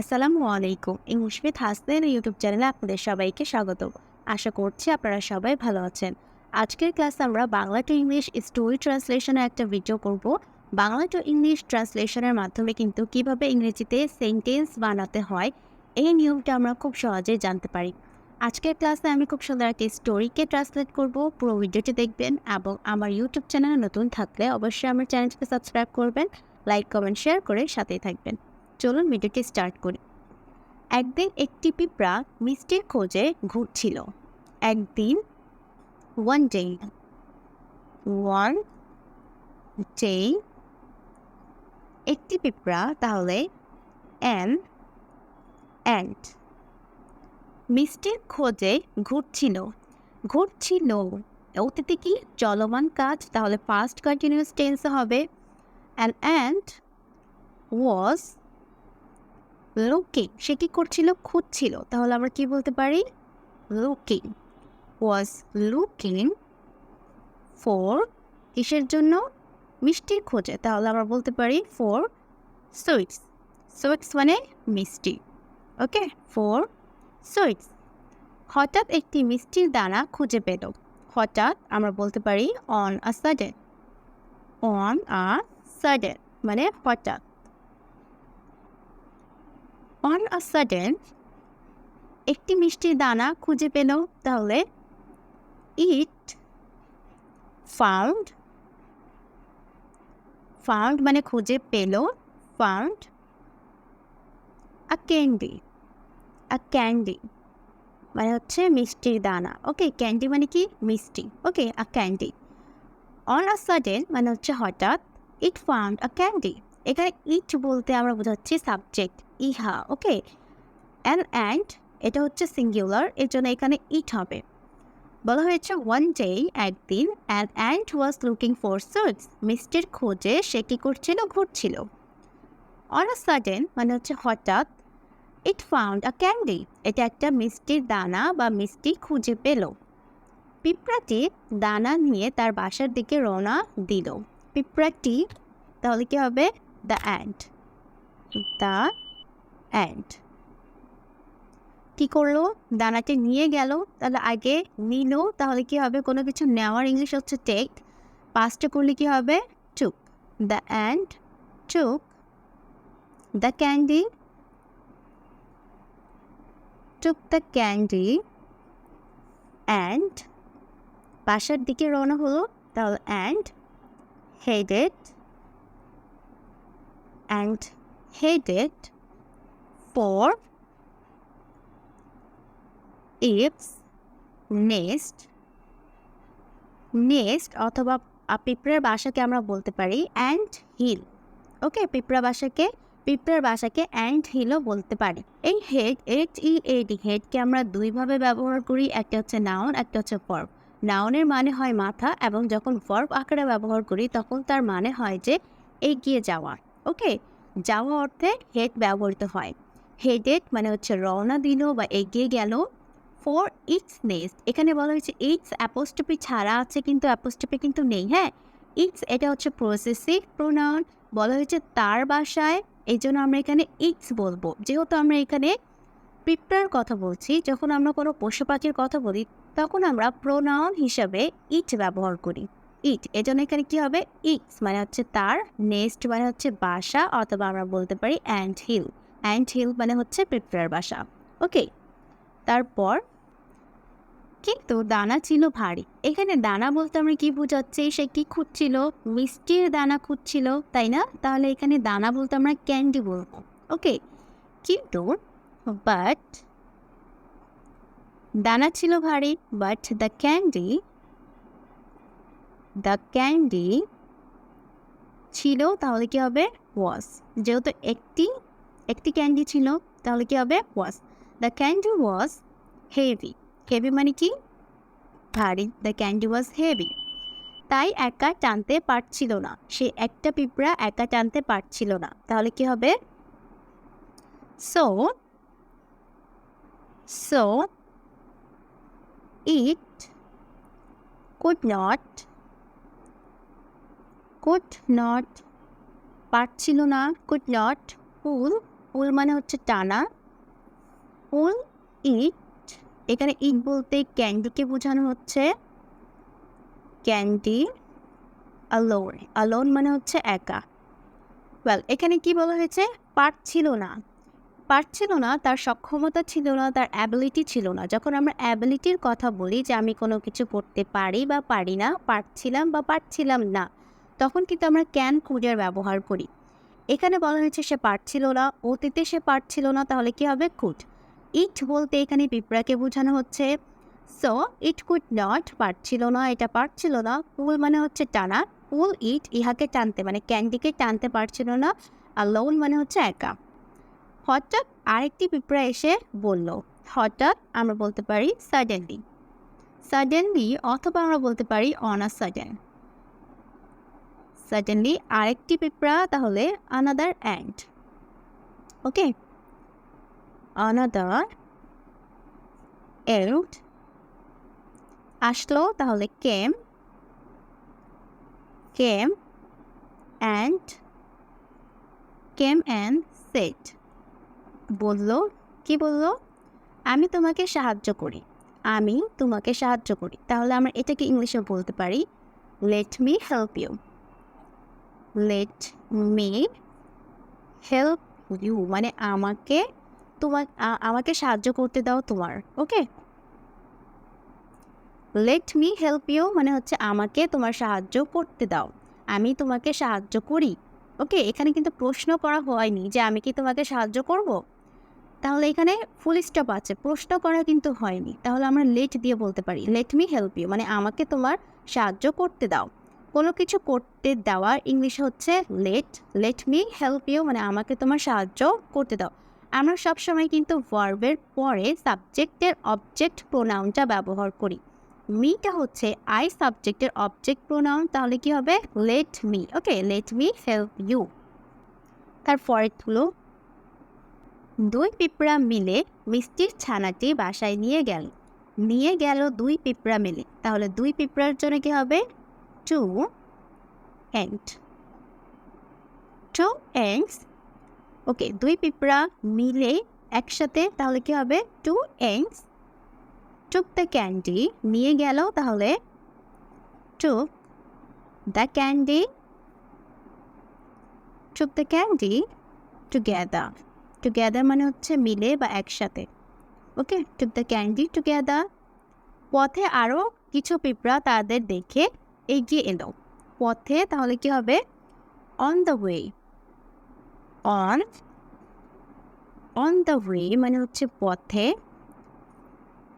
আসসালামু আলাইকুম। এই মুশফিত হাসনের ইউটিউব চ্যানেলে আপনাদের সবাইকে স্বাগত। আশা করছি আপনারা সবাই ভালো আছেন। আজকের ক্লাসে আমরা বাংলা টু ইংলিশ স্টোরি ট্রান্সলেশনের একটা ভিডিও করব। বাংলা টু ইংলিশ ট্রান্সলেশনের মাধ্যমে কিন্তু কীভাবে ইংরেজিতে সেন্টেন্স বানাতে হয়, এই নিয়মটা আমরা খুব সহজেই জানতে পারি। আজকের ক্লাসে আমি খুব সুন্দর একটি স্টোরিকে ট্রান্সলেট করব। পুরো ভিডিওটি দেখবেন এবং আমার ইউটিউব চ্যানেলে নতুন থাকলে অবশ্যই আমার চ্যানেলটিকে সাবস্ক্রাইব করবেন, লাইক, কমেন্ট, শেয়ার করে সাথেই থাকবেন। চলুন ভিডিওটি স্টার্ট করি। একদিন একটি পিঁপড়া মিষ্টির খোঁজে ঘুরছিল। একদিন ওয়ান ডে ওয়ান ডে একটি পিঁপড়া তাহলে অ্যান অ্যান্ড মিষ্টির খোঁজে ঘুরছিল। ঘুরছিল, অতীতে কি চলমান কাজ? তাহলে ফার্স্ট কন্টিনিউয়াস টেন্স হবে। অ্যান অ্যান্ড ওয়াজ লুকিং সে কি করছিল? খুঁজছিল। তাহলে আমরা কি বলতে পারি? লুকিং ওয়াজ লুকিং ফর কিসের জন্য? মিষ্টির খোঁজে। তাহলে আমরা বলতে পারি ফর সুইটস সুইটস মানে মিষ্টি। ওকে ফর সুইটস হঠাৎ একটি মিষ্টির দানা খুঁজে পেল। হঠাৎ আমরা বলতে পারি on a sudden on a sudden মানে হঠাৎ। অন আ সাডেন একটি মিষ্টির দানা খুঁজে পেল, তাহলে ইট ফাউন্ড ফাউন্ড মানে খুঁজে পেল, found a candy a candy মানে হচ্ছে মিষ্টির দানা। ওকে, ক্যান্ডি মানে কি? মিষ্টি। Okay, a candy. On a sudden মানে হচ্ছে হঠাৎ, ইট ফাউন্ড আ ক্যান্ডি। এখানে ইট বলতে আমরা বোঝাচ্ছি সাবজেক্ট ইহা ওকে অ্যান অ্যান্ড এটা হচ্ছে সিঙ্গুলার এর জন্য এখানে ইট হবে। বলা হয়েছে ওয়ান ডে একদিন an ant was looking for sweets মিষ্টির খোঁজে সে কী করছিল, ঘুরছিল। অন আ সাডেন মানে হচ্ছে হঠাৎ ইট ফাউন্ড আ ক্যান্ডি এটা একটা মিষ্টির দানা বা মিষ্টি খুঁজে পেল। পিঁপড়াটি দানা নিয়ে তার বাসার দিকে রওনা দিল। পিঁপড়াটি, তাহলে কী হবে? দ্য অ্যান্ড দ্য অ্যান্ড কী করল? দানাটি নিয়ে গেল। তাহলে আগে নিল। তাহলে কি হবে? কোনো কিছু নেওয়ার ইংলিশ হচ্ছে টেক পাঁচটা করলে কি হবে? Took the ant took the candy took the candy and বাসার দিকে রওনা হলো। তাহলে ant headed and headed for its nest nest অথবা পিঁপড়ার বাসাকে আমরা বলতে পারি অ্যান্ড হিল ওকে পিঁপড়া বাসাকে, পিঁপড়ার বাসাকে অ্যান্ড হিলও বলতে পারি। এই হেড এইচ ই এডি হেডকে আমরা দুইভাবে ব্যবহার করি, একটা হচ্ছে নাউন একটা হচ্ছে ফর্ব নাউনের মানে হয় মাথা এবং যখন ফর্ব আকারে ব্যবহার করি, তখন তার মানে হয় যে এগিয়ে যাওয়া। ওকে যাওয়া অর্থে হেড ব্যবহৃত হয়। হেডেড মানে হচ্ছে রওনা দিল বা এগিয়ে গেল ফর ইটস নেস্ট এখানে বলা হয়েছে ইটস অ্যাপোস্টপি ছাড়া আছে কিন্তু অ্যাপোস্টপি কিন্তু নেই হ্যাঁ? ইটস এটা হচ্ছে প্রসেসিভ প্রোনাউন বলা হয়েছে তার বাসায়। এই জন্য আমরা এখানে ইটস বলব। যেহেতু আমরা এখানে পিঁপড়ার কথা বলছি, যখন আমরা কোনো পশু পাখির কথা বলি, তখন আমরা প্রোনাউন হিসাবে ইট ব্যবহার করি। ইট। এজন্য এখানে কি হবে? ইটস মানে হচ্ছে তার, নেক্সট মানে হচ্ছে বাসা অথবা আমরা বলতে পারি অ্যান্ড হিল অ্যান্ড হিল মানে হচ্ছে পিঁপড়ার বাসা। ওকে, তারপর কিন্তু দানা ছিল ভারী। এখানে দানা বলতে আমরা কি বোঝাচ্ছি? সে কি খুঁজছিল? মিষ্টির দানা খুঁজছিল, তাই না? তাহলে এখানে দানা বলতে আমরা ক্যান্ডি বলব। ওকে, কিন্তু বাট দানা ছিল ভারী but the candy the candy ছিল, তাহলে কি হবে? ওয়াস যেহেতু একটি একটি ক্যান্ডি ছিল, তাহলে কি হবে? Was the candy was heavy heavy মানে কি? ভারী। দ্য ক্যান্ডি ওয়াজ হেভি তাই একা টানতে পারছিল না। সে একটা পিঁপড়া একা টানতে পারছিল না। তাহলে কি হবে? So so it could not could not পারছিল না কুড নট পুল পুল মানে হচ্ছে টানা পুল ইট এখানে ইট বলতে ক্যান্ডিকে বোঝানো হচ্ছে ক্যান্ডি আলোন আলোন মানে হচ্ছে একা ওয়েল এখানে কি বলা হয়েছে পারছিল না পারছিল না তার সক্ষমতা ছিল না তার অ্যাবিলিটি ছিল না যখন আমরা অ্যাবিলিটির কথা বলি যে আমি কোনো কিছু করতে পারি বা পারি না পারছিলাম বা পারছিলাম না তখন কিন্তু আমরা ক্যান কুডের ব্যবহার করি। এখানে বলা হয়েছে সে পারছিল না, অতীতে সে পারছিল না, তাহলে কি হবে? কুড ইট বলতে এখানে পিঁপড়াকে বোঝানো হচ্ছে সো ইট কুড নট পারছিল না, এটা পারছিল না। পুল মানে হচ্ছে টানা পুল ইট ইহাকে টানতে মানে ক্যান্ডিকে টানতে পারছিল না আর লোন মানে হচ্ছে একা। হঠাৎ আরেকটি পিঁপড়া এসে বলল, হঠাৎ আমরা বলতে পারি সাডেনলি সাডেনলি অথবা আমরা বলতে পারি অন আ সাডেন সাডেনলি আরেকটি পিঁপড়া, তাহলে another and okay another ant আসলো, তাহলে came came and came and said বলল, কি বলল? আমি তোমাকে সাহায্য করি। আমি তোমাকে সাহায্য করি। তাহলে আমরা এটাকে ইংলিশে বলতে পারি let me help you let me help you মানে আমাকে তোমার আমাকে সাহায্য করতে দাও তোমার okay let me help you মানে হচ্ছে আমাকে তোমার সাহায্য করতে দাও। আমি তোমাকে সাহায্য করি ওকে এখানে কিন্তু প্রশ্ন করা হয়নি যে আমি কি তোমাকে সাহায্য করব। তাহলে এখানে ফুল স্টপ আছে, প্রশ্ন করা কিন্তু হয়নি। তাহলে আমরা লেট দিয়ে বলতে পারি। লেট মি হেল্প ইউ মানে আমাকে তোমার সাহায্য করতে দাও। কোনো কিছু করতে দেওয়ার ইংলিশে হচ্ছে let let me help you মানে আমাকে তোমার সাহায্য করতে দাও। আমরা সবসময় কিন্তু ভার্বের পরে সাবজেক্টের অবজেক্ট প্রোনাউনটা ব্যবহার করি। মিটা হচ্ছে আই সাবজেক্টের অবজেক্ট প্রোনাউন তাহলে কি হবে? Let me okay let me help you তারপরে হলো, দুই পিঁপড়া মিলে মিষ্টির ছানাটি বাসায় নিয়ে গেল। নিয়ে গেল দুই পিঁপড়া মিলে, তাহলে দুই পিঁপড়ার জন্য কি হবে? Two ant two ants okay দুই পিঁপড়া মিলে একসাথে তাহলে কি হবে? Two ants took the candy নিয়ে গেল তাহলে took the candy took the candy together together মানে হচ্ছে মিলে বা একসাথে। Okay took the candy together পথে আরও কিছু পিঁপড়া তাদের দেখে এগিয়ে এলো। পথে তাহলে কি হবে? On the way on on the way মানে হচ্ছে পথে।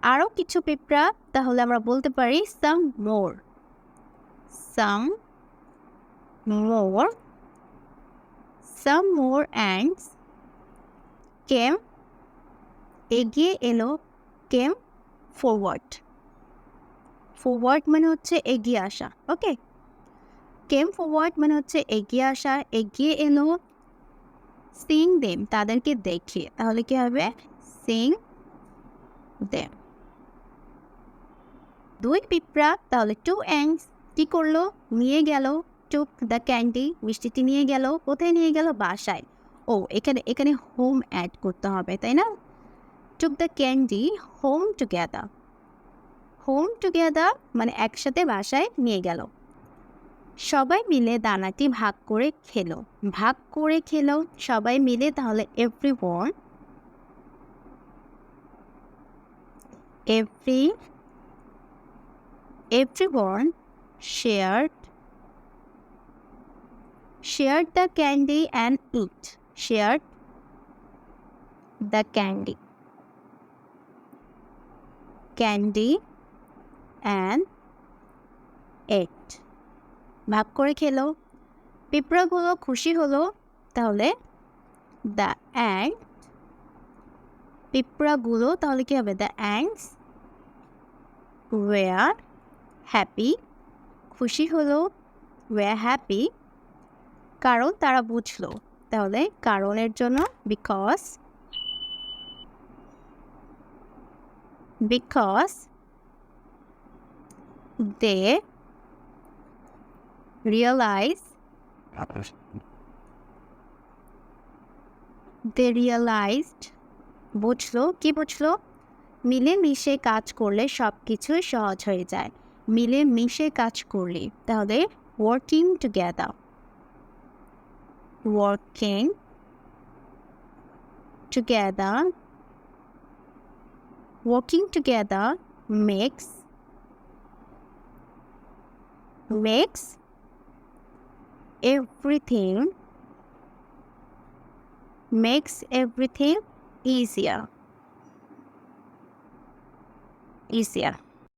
আরও কিছু পিঁপড়া তাহলে আমরা বলতে পারি সাম মোর সাম মোর সাম মোর অ্যান্ডস কেম এগিয়ে এলো কেম ফরওয়ার্ড ফরওয়ার্ড মানে হচ্ছে এগিয়ে আসা ওকে কেম ফরওয়ার্ড মানে হচ্ছে এগিয়ে আসা, এগিয়ে এলো সিং দেম তাদেরকে দেখে তাহলে কি হবে? সিং দেম দুই পিঁপড়া, তাহলে টু অ্যাংস কি করল? নিয়ে গেল টুক দ্য ক্যান্ডি মিষ্টিটি নিয়ে গেল, কোথায় নিয়ে গেল? বাসায়। ও, এখানে এখানে হোম অ্যাড করতে হবে, তাই না? Took the candy home together home together মানে একসাথে বাসায় নিয়ে গেল। সবাই মিলে দানাটি ভাগ করে খেলো। ভাগ করে খেলো সবাই মিলে তাহলে every one every everyone shared shared the candy and eat, shared the candy candy and ate ভাগ করে খেলো। পিঁপড়াগুলো খুশি হলো, তাহলে দ্য অ্যান্ড পিঁপড়াগুলো তাহলে কি হবে? দ্য অ্যান্ডস ওয়ার হ্যাপি খুশি হলো ওয়ে হ্যাপি কারণ তারা বুঝলো। তাহলে কারণের জন্য because because they realize they realized বুঝলো? কি বুঝলো? মিলে মিশে কাজ করলে সব কিছুই সহজ হয়ে যায়। মিলে মিশে কাজ করলে, তাহলে working together working together working together makes makes everything makes everything easier. Easier